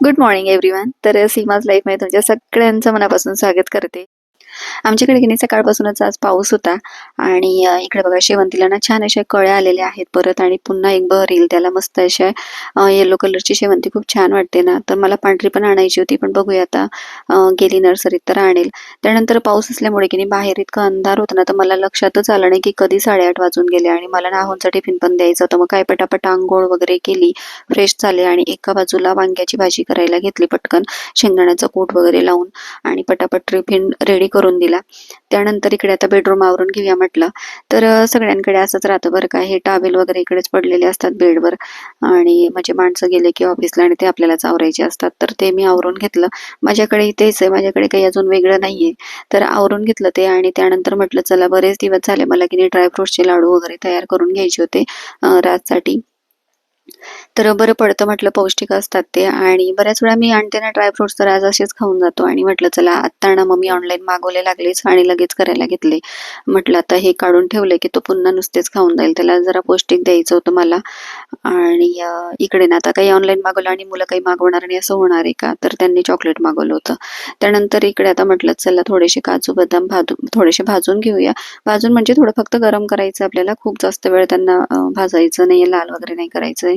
Good morning everyone तर सीमाज लाईफमध्ये तुमच्या सगळ्यांचं मनापासून स्वागत करते. आमच्याकडे की नाही सकाळपासूनच आज पाऊस होता. आणि इकडे बघा शेवंतीला ना छान अशा कळ्या आलेल्या आहेत परत आणि पुन्हा एक बहर येईल त्याला मस्त अशा येलो कलरची शेवंती खूप छान वाटते ना. तर मला पांढरी पण आणायची होती पण बघूया आता गेली नर्सरीत तर आणेल. त्यानंतर पाऊस असल्यामुळे की नाही बाहेर इतकं अंधार होता ना तर मला लक्षातच आलं नाही की कधी साडेआठ वाजून गेले आणि मला नाहोंचा टिफिन पण द्यायचा होता. मग काय पटापट आंघोळ वगैरे केली फ्रेश झाले आणि एका बाजूला वांग्याची भाजी करायला घेतली पटकन शेंगदाण्याचा कूट वगैरे लावून आणि पटापट टिफिन रेडी करून दिला. त्यानंतर इकडे आता बेडरूम आवरून घेऊया म्हटलं. तर सगळ्यांकडे असंच राहतं बरं का. हे टावेल वगैरे इकडेच पडलेले असतात बेडवर. आणि म्हणजे माणसं गेले की ऑफिसला आणि ते आपल्यालाच आवरायचे असतात. तर ते मी आवरून घेतलं. माझ्याकडे तेच आहे. माझ्याकडे काही अजून वेगळं नाहीये. तर आवरून घेतलं ते आणि त्यानंतर म्हटलं चला बरेच दिवस झाले मला की नाही ड्रायफ्रुट्सचे लाडू वगैरे तयार करून घ्यायचे होते रातसाठी. तर बरं पडतं म्हटलं पौष्टिक असतात ते. आणि बऱ्याच वेळा मी आणते ना ड्रायफ्रुट्स तर आज असेच खाऊन जातो. आणि म्हटलं चला आत्ता ना मग मी ऑनलाईन मागवले लागलेच आणि लगेच करायला घेतले. म्हटलं आता हे काढून ठेवले की तो पुन्हा नुसतेच खाऊन जाईल. त्याला जरा पौष्टिक द्यायचं होतं मला. आणि इकडे ना आता काही ऑनलाईन मागवलं आणि मुलं काही मागवणार नाही असं होणार आहे का? तर त्यांनी चॉकलेट मागवलं होतं. त्यानंतर इकडे आता म्हटलं चला थोडेसे काजू बदाम भाजून थोडेसे भाजून घेऊया. भाजून म्हणजे थोडं फक्त गरम करायचं आपल्याला. खूप जास्त वेळ त्यांना भाजायचं नाही लाल वगैरे नाही करायचंय.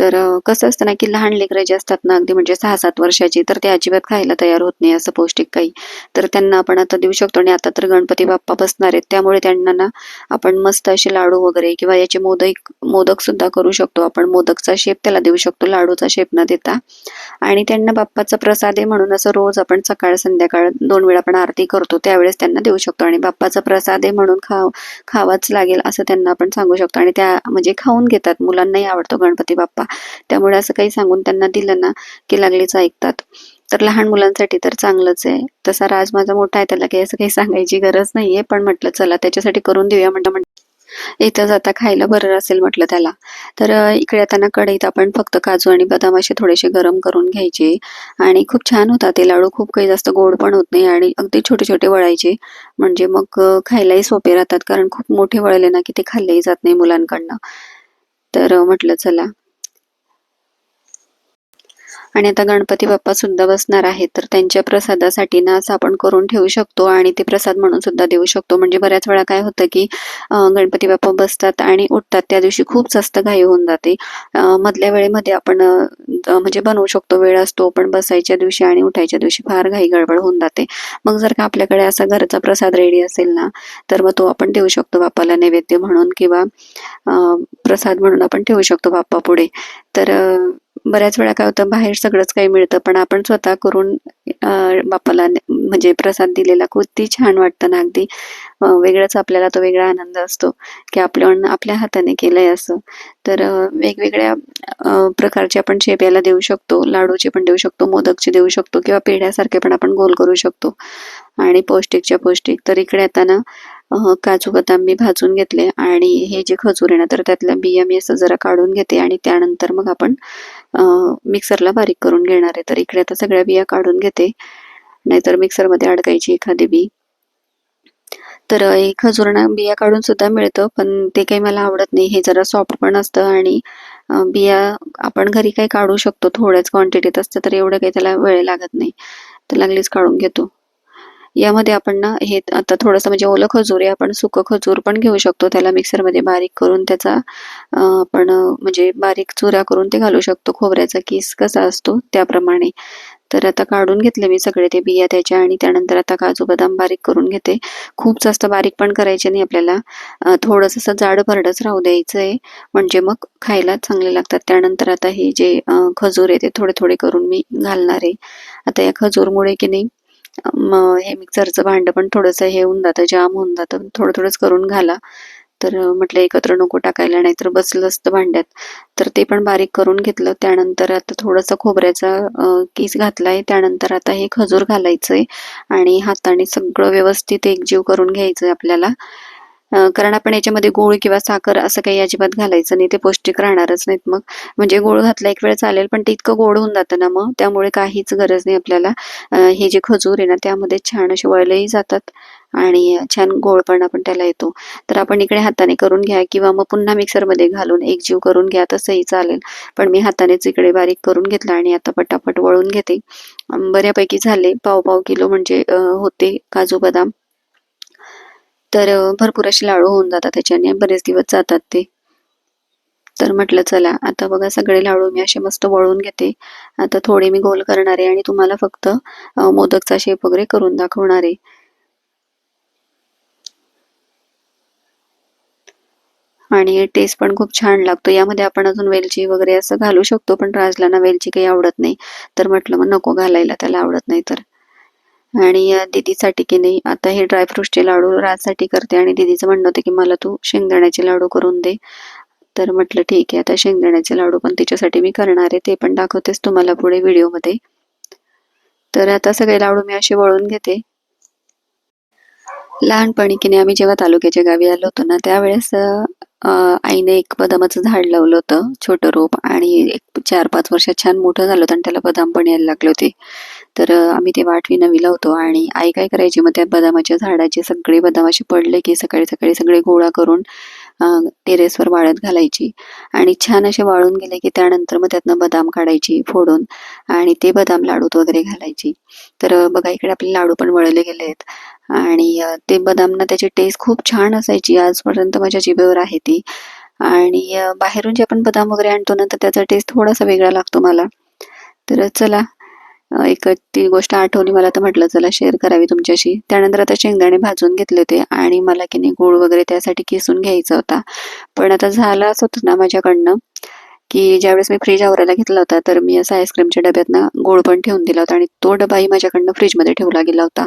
तर कसं असतं ना की लहान लेकरं जे असतात ना अगदी म्हणजे सहा सात वर्षाची तर ते अजिबात खायला तयार होत नाही असं पौष्टिक काही. तर त्यांना आपण आता देऊ शकतो आणि आता तर गणपती बाप्पा बसणार आहेत. त्यामुळे त्यांना ना आपण मस्त असे लाडू वगैरे किंवा याचे मोदक मोदक सुद्धा करू शकतो. आपण मोदकचा शेप त्याला देऊ शकतो लाडूचा शेप न देता. आणि त्यांना बाप्पाचा प्रसाद आहे म्हणून असं रोज आपण सकाळ संध्याकाळ दोन वेळा आपण आरती करतो त्यावेळेस त्यांना देऊ शकतो. आणि बाप्पाचा प्रसाद आहे म्हणून खाव खावाच लागेल असं त्यांना आपण सांगू शकतो. आणि त्या म्हणजे खाऊन घेतात. मुलांनाही आवडतो गणपती बाप्पा. त्यामुळे असं काही सांगून त्यांना दिलं ना की लागलीच ऐकतात. तर लहान मुलांसाठी तर चांगलंच आहे. तसा राज माझा मोठा आहे त्याला काही असं काही सांगायची गरज नाहीये पण म्हटलं चला त्याच्यासाठी करून देऊया म्हणता म्हटलं. येतं जाता खायला बरं असेल म्हटलं त्याला. तर इकडे आता ना कढईत आपण फक्त काजू आणि बदाम असे थोडेसे गरम करून घ्यायचे. आणि खूप छान होतात ते लाडू. खूप काही जास्त गोड पण होत नाही आणि अगदी छोटे छोटे वळायचे. म्हणजे मग खायलाही सोपे राहतात कारण खूप मोठे वळले ना की ते खाल्लेही जात नाही मुलांकडनं. तर म्हटलं चला. आणि आता गणपती बाप्पा सुद्धा बसणार आहेत. तर त्यांच्या प्रसादासाठी ना असं आपण करून ठेवू शकतो आणि ते प्रसाद म्हणून सुद्धा देऊ शकतो. म्हणजे बऱ्याच वेळा काय होतं की गणपती बाप्पा बसतात आणि उठतात. त्या दिवशी खूप जास्त घाई होऊन जाते. मधल्या वेळेमध्ये आपण म्हणजे बनवू शकतो. वेळ असतो पण बसायच्या दिवशी आणि उठायच्या दिवशी फार घाई गडबड होऊन जाते. मग जर का आपल्याकडे असा घरचा प्रसाद रेडी असेल ना तर मग तो आपण देऊ शकतो बाप्पाला नैवेद्य म्हणून किंवा प्रसाद म्हणून आपण ठेवू शकतो बाप्पा पुढे. तर बऱ्याच वेळा काय होतं बाहेर सगळंच काही मिळतं पण आपण स्वतः करून बापाला म्हणजे प्रसाद दिलेला किती छान वाटतं ना अगदी. वेगळंच आपल्याला तो वेगळा आनंद असतो की आपण आपल्या हाताने केलंय असं. तर वेगवेगळ्या प्रकारचे आपण शेप्याला देऊ शकतो लाडूचे पण देऊ शकतो मोदकचे देऊ शकतो किंवा पेढ्यासारखे पण आपण गोल करू शकतो. आणि पौष्टिकच्या पौष्टिक तर इकडे आता ना काजू बदाम मी भाजून घेतले आणि हे जे खजूर आहे ना तर त्यातल्या बिया मी असं जरा काढून घेते आणि त्यानंतर मग आपण मिक्सरला बारीक करून घेणार आहे. तर इकडे आता सगळ्या बिया काढून घेते. नाहीतर मिक्सरमध्ये अडकायची एखादी बी. तर हे खजूर ना बिया काढून सुद्धा मिळतं पण ते काही मला आवडत नाही. हे जरा सॉफ्ट पण असतं आणि बिया आपण घरी काही काढू शकतो. थोड्याच क्वांटिटीत असतं तर एवढं काही त्याला वेळ लागत नाही. तर लागलीच काढून घेतो. यामध्ये आपण ना हे आता थोडंसं म्हणजे ओलं खजूर आहे आपण सुकं खजूर पण घेऊ शकतो. त्याला मिक्सरमध्ये बारीक करून त्याचा आपण म्हणजे बारीक चुरा करून ते घालू शकतो. खोबऱ्याचा किस कसा असतो त्याप्रमाणे. तर आता काढून घेतले मी सगळे ते बिया त्याच्या आणि त्यानंतर आता काजू बदाम बारीक करून घेते. खूप जास्त बारीक पण करायचे नाही आपल्याला. थोडंसं असं जाड भरडच राहू द्यायचं आहे म्हणजे मग खायला चांगले लागतात. त्यानंतर आता हे जे खजूर आहे ते थोडे थोडे करून मी घालणार आहे. आता या खजूरमुळे की नाही हे मिक्सरचं भांडं पण थोडंसं हे होऊन जातं जाम होऊन जातं. थोडं थोडंच करून घाला. तर म्हटलं एकत्र नको टाकायला नाहीतर बसलं असतं भांड्यात. तर ते पण बारीक करून घेतलं. त्यानंतर आता थोडंसं खोबऱ्याचा केस किस घातलाय. त्यानंतर आता हे खजूर घालायचंय. आणि हाताने सगळं व्यवस्थित एकजीव करून घ्यायचं आहे आपल्याला. कारण आपण याच्यामध्ये गूळ किंवा साखर असं काही अजिबात घालायचं नाही ते पौष्टिक राहणारच नाहीत मग. म्हणजे गुळ घातला एक वेळ चालेल पण ते इतकं गोड होऊन जातं ना मग त्यामुळे काहीच गरज नाही आपल्याला. हे जे खजूर आहे ना त्यामध्ये छान असे वळलेही जातात आणि छान गोळपणा पण त्याला येतो. तर आपण इकडे हाताने करून घ्या किंवा मग पुन्हा मिक्सरमध्ये घालून एक जीव करून घ्या तसंही चालेल. पण मी हातानेच इकडे बारीक करून घेतला आणि आता पटापट वळून घेते. बऱ्यापैकी झाले पाव पाव किलो म्हणजे होते काजू बदाम. तर भरपूर असे लाडू होऊन जातात त्याच्याने. बरेच दिवस जातात ते. तर म्हटलं चला आता बघा सगळे लाडू मी असे मस्त वळून घेते. आता थोडे मी गोल करणार आहे आणि तुम्हाला फक्त मोदकचा शेप वगैरे करून दाखवणार आहे. आणि टेस्ट पण खूप छान लागतो. यामध्ये आपण अजून वेलची वगैरे असं घालू शकतो पण राजला ना वेलची काही आवडत नाही. तर म्हटलं मग नको घालायला त्याला आवडत नाही तर. आणि दीदीसाठी की नाही आता हे ड्रायफ्रूटचे लाडू राजसाठी करते आणि दीदीचं म्हणणं होतं की मला तू शेंगदाण्याचे लाडू करून दे. तर म्हटलं ठीक आहे आता शेंगदाण्याचे लाडू पण तिच्यासाठी मी करणार आहे ते पण दाखवतेच तुम्हाला पुढे व्हिडिओमध्ये. तर आता सगळे लाडू मी असे वळून घेते. लहानपणी की नाही आम्ही जेव्हा तालुक्याच्या गावी आलो होतो ना त्यावेळेस आईने एक बदामाचं झाड लावलं होतं छोटं रोप आणि एक चार पाच वर्षात छान मोठं झालं होतं आणि त्याला बदाम पण यायला लागले होते. तर आम्ही ते वाटवी नवीला होतो आणि आई काय करायची मग त्या बदामाच्या झाडाचे सगळे बदाम असे पडले की सकाळी सकाळी सगळे गोळा करून टेरेसवर वाळत घालायची आणि छान असे वाळून गेले की त्यानंतर मग त्यातनं बदाम काढायची फोडून आणि ते बदाम लाडूत वगैरे घालायची. तर बघा इकडे आपले लाडू पण वळले गेले आहेत आणि ते बदामना त्याची टेस्ट खूप छान असायची. आजपर्यंत माझ्या जिभेवर आहे ती आणि बाहेरून जे आपण बदाम वगैरे आणतो ना तर त्याचा टेस्ट थोडासा वेगळा लागतो मला. तर चला एक ती गोष्ट आठवली. मला तर म्हटलं चला शेअर करावी तुमच्याशी. त्यानंतर आता शेंगदाणे भाजून घेतले होते आणि मला की नाही गूळ वगैरे त्यासाठी किसून घ्यायचा होता. पण आता झालं असं होतं ना माझ्याकडनं की ज्यावेळेस मी फ्रीज आवरायला घेतला होता तर मी असं आईस्क्रीमच्या डब्यातनं गोळ पण ठेवून दिला होता आणि तो डबाही माझ्याकडनं फ्रीजमध्ये ठेवला गेला होता.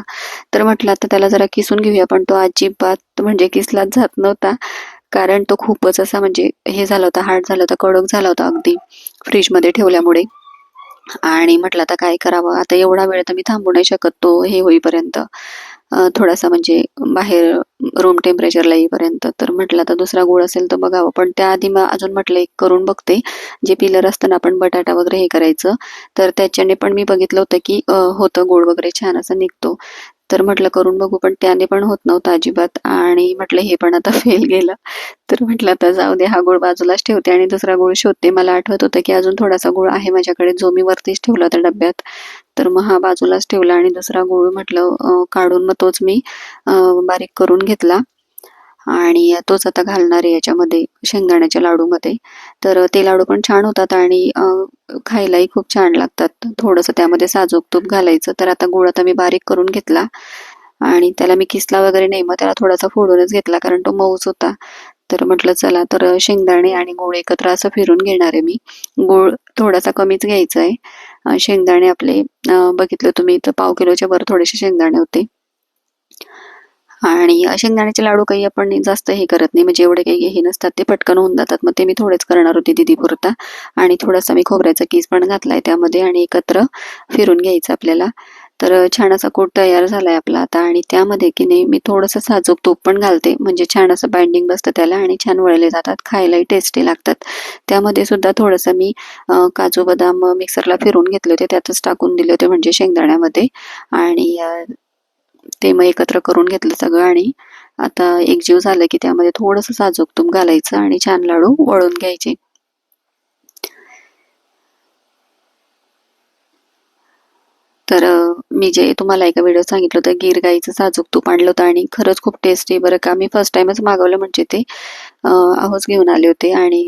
तर म्हटलं आता त्याला जरा किसून घेऊया. पण तो अजिबात म्हणजे किसलाच जात नव्हता कारण तो खूपच असा म्हणजे हे झाला होता हार्ड झाला होता कडक झाला होता अगदी फ्रीजमध्ये ठेवल्यामुळे. आणि म्हटलं आता काय करावं? आता एवढा वेळ तर मी थांबू नाही शकत तो हे होईपर्यंत. थोडासा म्हणजे बाहेर रूम टेम्परेचरला येईपर्यंत. तर म्हटलं आता दुसरा गोळ असेल तर बघावं. पण त्याआधी मग अजून म्हटलं एक करून बघते. जे पिलर असतं ना आपण बटाटा वगैरे हे करायचं. तर त्याच्याने पण मी बघितलं होतं की होतं गोड वगैरे छान असं निघतो. तर म्हटलं करून बघू. पण त्याने पण होत नव्हतं अजिबात. आणि म्हटलं हे पण आता फेल गेलं. तर म्हटलं आता जाऊ दे हा गुळ बाजूलाच ठेवते आणि दुसरा गुळ शोधते. मला आठवत होतं की अजून थोडासा गुळ आहे माझ्याकडे जो मी वरतीच ठेवला होता डब्यात. तर मग हा बाजूलाच ठेवला आणि दुसरा गुळ म्हटलं काढून मग तोच मी बारीक करून घेतला. आणि तोच आता घालणार आहे याच्यामध्ये शेंगदाण्याच्या लाडूमध्ये. तर ते लाडू पण छान होतात आणि खायलाही खूप छान लागतात. थोडंसं त्यामध्ये साजूक तूप घालायचं तर आता गुळ आता मी बारीक करून घेतला. आणि त्याला मी किसला वगैरे नाही मग त्याला थोडासा फोडूनच घेतला कारण तो मऊच होता. तर म्हटलं चला तर शेंगदाणे आणि गुळ एकत्र असं फिरून घेणार आहे मी. गुळ थोडासा कमीच घ्यायचा आहे. शेंगदाणे आपले बघितलं तुम्ही तर पाव किलोच्या वर थोडेसे शेंगदाणे होते. आणि शेंगदाण्याचे लाडू काही आपण जास्त हे करत नाही. म्हणजे एवढे काही हे नसतात ते पटकन होऊन जातात. मग ते मी थोडेच करणार होते दिदी पुरता आणि थोडासा मी खोबऱ्याचा कीस पण घातलाय त्यामध्ये आणि एकत्र फिरून घ्यायचं आपल्याला. तर छान असा कोट तयार झालाय आपला आता. आणि त्यामध्ये की नाही मी थोडंसं साजूक तूप पण घालते. म्हणजे छान असं बाइंडिंग बसतं त्याला आणि छान वळले जातात. खायलाही टेस्टी लागतात. त्यामध्ये सुद्धा थोडंसं मी काजू बदाम मिक्सरला फिरून घेतले होते. त्यातच टाकून दिले होते म्हणजे शेंगदाण्यामध्ये. आणि ते मग एकत्र करून घेतलं सगळं आणि आता एकजीव झालं की त्यामध्ये थोडंसं साजूक तूप घालायचं आणि छान लाडू वळून घ्यायचे. तर मी जे तुम्हाला एका व्हिडिओ सांगितलं होतं गिर गाईचं साजूक तूप आणलं होतं आणि खरंच खूप टेस्टी बरं का. मी फर्स्ट टाइमच मागवलं म्हणजे ते आहोच घेऊन आले होते आणि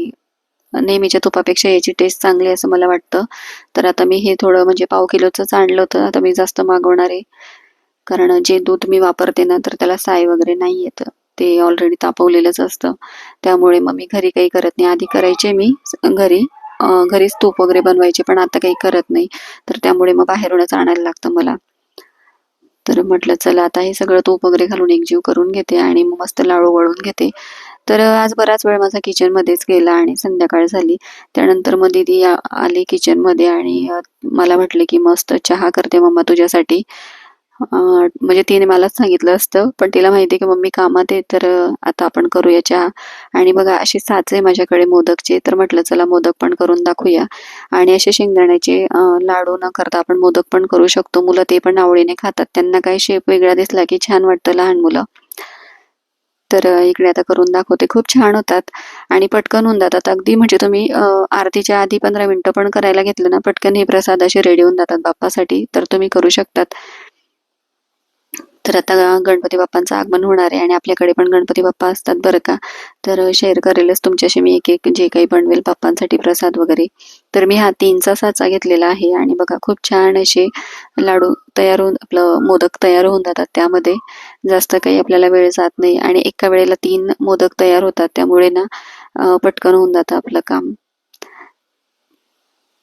नेहमीच्या तुपापेक्षा याची टेस्ट चांगली असं मला वाटतं. तर आता मी हे थोडं म्हणजे पाव किलोचंच आणलं होतं. आता मी जास्त मागवणार आहे. कारण जे दूध मी वापरते ना तर त्याला साय वगैरे नाही येत. ते ऑलरेडी तापवलेलंच असतं. त्यामुळे मग मी घरी काही करत नाही. आधी करायचे मी घरी. घरीच तूप वगैरे बनवायचे पण आता काही करत नाही. तर त्यामुळे मग बाहेरूनच आणायला लागतं मला. तर म्हटलं चला आता हे सगळं तूप वगैरे घालून एकजीव करून घेते आणि मग मस्त लाडू वळून घेते. तर आज बराच वेळ माझा किचनमध्येच गेला आणि संध्याकाळ झाली. त्यानंतर मग दिदी आली किचनमध्ये आणि मला म्हटले की मस्त चहा करते मम्मा तुझ्यासाठी. म्हणजे तिने मलाच सांगितलं असतं पण तिला माहिती की मम्मी कामात आहे तर आता आपण करूया चहा. आणि बघा अशी साच आहे माझ्याकडे मोदकचे तर म्हटलं चला मोदक पण करून दाखवूया. आणि असे शेंगदाण्याचे लाडू न करता आपण मोदक पण करू शकतो. मुलं ते पण आवडीने खातात. त्यांना काही शेप वेगळा दिसला की छान वाटतं लहान मुलं. तर इकडे आता करून दाखवते. खूप छान होतात. आणि पटकन होऊन जातात. अगदी म्हणजे तुम्ही आरतीच्या आधी पंधरा मिनिटं पण करायला घेतलं ना पटकन हे प्रसाद असे रेडी होऊन जातात बाप्पासाठी. तर तुम्ही करू शकतात. तर आता गणपती बाप्पांचं आगमन होणार आहे आणि आपल्याकडे पण गणपती बाप्पा असतात बरं का. तर शेअर करेलच तुमच्याशी मी एक एक जे काही बनवेल बाप्पांसाठी प्रसाद वगैरे. तर मी हा तीनचा साचा घेतलेला आहे आणि बघा खूप छान असे लाडू तयार होऊन आपलं मोदक तयार होऊन जातात त्यामध्ये. जास्त काही आपल्याला वेळ जात नाही आणि एका वेळेला तीन मोदक तयार होतात. त्यामुळे ना पटकन होऊन जातं आपलं काम.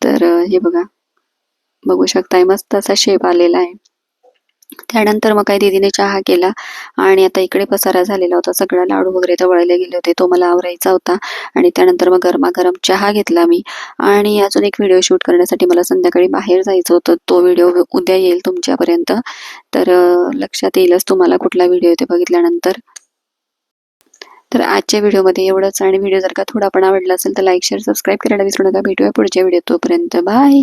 तर हे बघा. बघू शकताय मस्त असा शेप आलेला आहे. त्यानंतर मग काही दीदीने चहा केला आणि आता इकडे पसारा झालेला होता. सगळा लाडू वगैरे तर वळले गेले होते. तो मला आवरायचा होता आणि त्यानंतर मग गरमागरम चहा घेतला मी. आणि अजून एक व्हिडिओ शूट करण्यासाठी मला संध्याकाळी बाहेर जायचं होतं. तो व्हिडिओ उद्या येईल तुमच्यापर्यंत. तर लक्षात येईलच तुम्हाला कुठला व्हिडिओ ते बघितल्यानंतर. तर आजच्या व्हिडिओमध्ये एवढंच. आणि व्हिडिओ जर का थोडा पण आवडला असेल तर लाईक शेअर सबस्क्राईब करायला विसरू नका. भेटूया पुढच्या व्हिडिओ तोपर्यंत. बाय